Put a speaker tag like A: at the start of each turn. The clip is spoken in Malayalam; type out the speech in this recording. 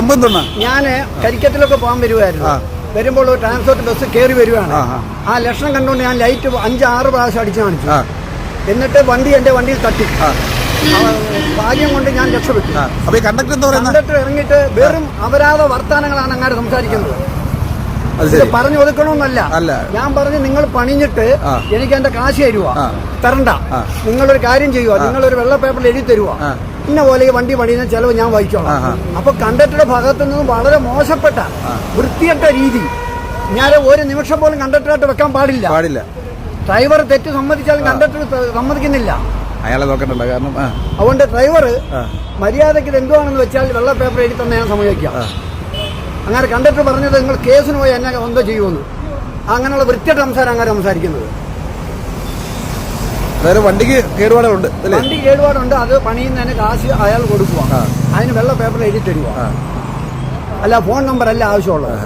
A: സംഭവം
B: ഞാൻ കരിക്കത്തിലൊക്കെ പോകാൻ വരുമായിരുന്നു വരുമ്പോൾ ഒരു ട്രാൻസ്പോർട്ട് ബസ് കയറി വരുവാണ്.
A: ആ,
B: ലക്ഷണം കണ്ടുകൊണ്ട് ഞാൻ ലൈറ്റ് അഞ്ച് ആറ് പ്രാവശ്യം അടിച്ചു കാണിച്ചു. എന്നിട്ട് വണ്ടി എന്റെ വണ്ടിയിൽ തട്ടി. ഭാഗ്യം കൊണ്ട് ഞാൻ രക്ഷപ്പെട്ടു.
A: കണ്ടക്ടർ
B: ഇറങ്ങിയിട്ട് വെറും അപരാധ വർത്തമാനങ്ങളാണ് അങ്ങാട് സംസാരിക്കുന്നത്. പറഞ്ഞു ഒതുക്കണമെന്നല്ല.
A: അല്ല.
B: ഞാൻ പറഞ്ഞു നിങ്ങൾ പണിഞ്ഞിട്ട് എനിക്ക് എന്റെ കാശ് തരുവാ. തരണ്ട. നിങ്ങളൊരു കാര്യം ചെയ്യുക നിങ്ങളൊരു വെള്ള പേപ്പറിൽ എഴുതി തരുവാ. ഇന്ന പോലെ ഈ വണ്ടി പണിയുന്ന ചെലവ് ഞാൻ വഹിച്ചോളാം. അപ്പൊ കണ്ടക്ടറുടെ ഭാഗത്തു നിന്നും വളരെ മോശപ്പെട്ട വൃത്തിയട്ട രീതി. ഞാൻ ഒരു നിമിഷം പോലും കണ്ടക്ടറായിട്ട് വെക്കാൻ പാടില്ല.
A: പാടില്ല.
B: ഡ്രൈവർ തെറ്റ് സമ്മതിച്ചാലും കണ്ടക്ടർ സമ്മതിക്കുന്നില്ല.
A: അയാളെ നോക്കണ്ടല്ലോ കാരണം
B: അതുകൊണ്ട് ഡ്രൈവർ. മര്യാദയ്ക്ക് ഇത് എന്തുവാണെന്ന് വെച്ചാൽ വെള്ള പേപ്പർ എഴുതി തന്നെ ഞാൻ സമ്മതിക്കാം. അങ്ങനെ കണ്ടക്ടർ പറഞ്ഞത് നിങ്ങൾ കേസിന് പോയി എന്നെ എന്തോ ചെയ്യുമെന്ന്. അങ്ങനെയുള്ള വൃത്തിയായിട്ട് സംസാരം അങ്ങനെ സംസാരിക്കുന്നത്.
A: അതായത് വണ്ടിക്ക് കേടുപാടുണ്ട്
B: വണ്ടി കേടുപാടുണ്ട് അത് പണിയുന്നതിന് കാശ് അയാൾ കൊടുക്കുക. അതിന് വെള്ള പേപ്പർ എഴുതി തരുക അല്ല ഫോൺ നമ്പർ അല്ല ആവശ്യമുള്ളത്